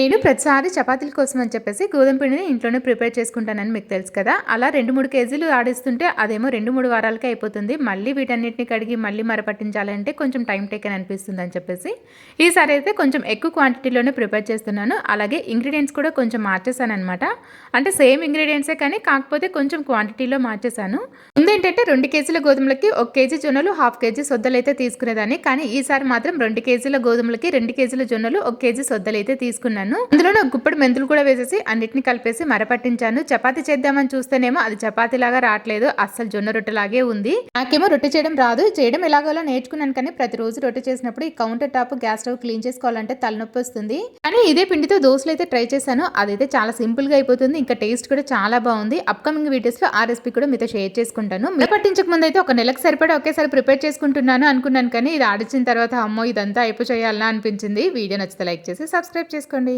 నేను ప్రతిసారి చపాతీల కోసం అని చెప్పేసి గోధుమ పిండిని ఇంట్లోనే ప్రిపేర్ చేసుకుంటానని మీకు తెలుసు కదా. అలా రెండు మూడు కేజీలు ఆడిస్తుంటే అదేమో రెండు మూడు వారాలకే అయిపోతుంది. మళ్ళీ వీటన్నిటిని కడిగి మళ్ళీ మరపట్టించాలంటే కొంచెం టైం టేకన్ అనిపిస్తుంది అని చెప్పేసి. ఈసారి అయితే కొంచెం ఎక్కువ క్వాంటిటీలోనే ప్రిపేర్ చేస్తున్నాను. అలాగే ఇంగ్రీడియంట్స్ కూడా కొంచెం మార్చేసాను అనమాట అంటే సేమ్ ఇంగ్రీడియంట్సే కానీ కాకపోతే కొంచెం క్వాంటిటీలో మార్చేసాను ఏంటంటే రెండు కేజీల గోధుమలకి ఒక కేజీ జొన్నలు హాఫ్ కేజీ సొద్దలు అయితే తీసుకునేదాన్ని. కానీ ఈసారి మాత్రం రెండు కేజీల గోధుమలకి రెండు కేజీల జొన్నలు ఒక కేజీ సొద్దలు అయితే తీసుకున్నాను. అందులో నాకు గుప్పడి మెంతులు కూడా వేసేసి అన్నిటిని కలిపేసి మరపట్టించాను. చపాతి చేద్దామని చూస్తేనేమో అది చపాతీ లాగా రావట్లేదు. అస్సలు జొన్న రొట్టెలాగే ఉంది. నాకేమో రొట్టె చేయడం రాదు. చేయడం ఎలాగోలా నేర్చుకున్నాను కానీ ప్రతిరోజు రొట్టె చేసినప్పుడు ఈ counter top gas stove clean చేసుకోవాలంటే తలనొప్పి వస్తుంది. కానీ ఇదే పిండితో దోశలు అయితే ట్రై చేశాను. అదైతే చాలా సింపుల్గా అయిపోతుంది. ఇంకా టేస్ట్ కూడా చాలా బాగుంది. అప్కమింగ్ వీడియోస్లో ఆ రెసిపీ కూడా మీతో షేర్ చేసుకుంటాను. మీరు పట్టించక ముందు అయితే ఒక నెలకు సరిపడా ఒకేసారి ప్రిపేర్ చేసుకుంటున్నాను అనుకున్నాను కానీ ఇది ఆడిచిన తర్వాత అమ్మో ఇదంతా అయిపో చేయాలా అనిపించింది. వీడియో నచ్చితే లైక్ చేసి సబ్స్క్రైబ్ చేసుకోండి.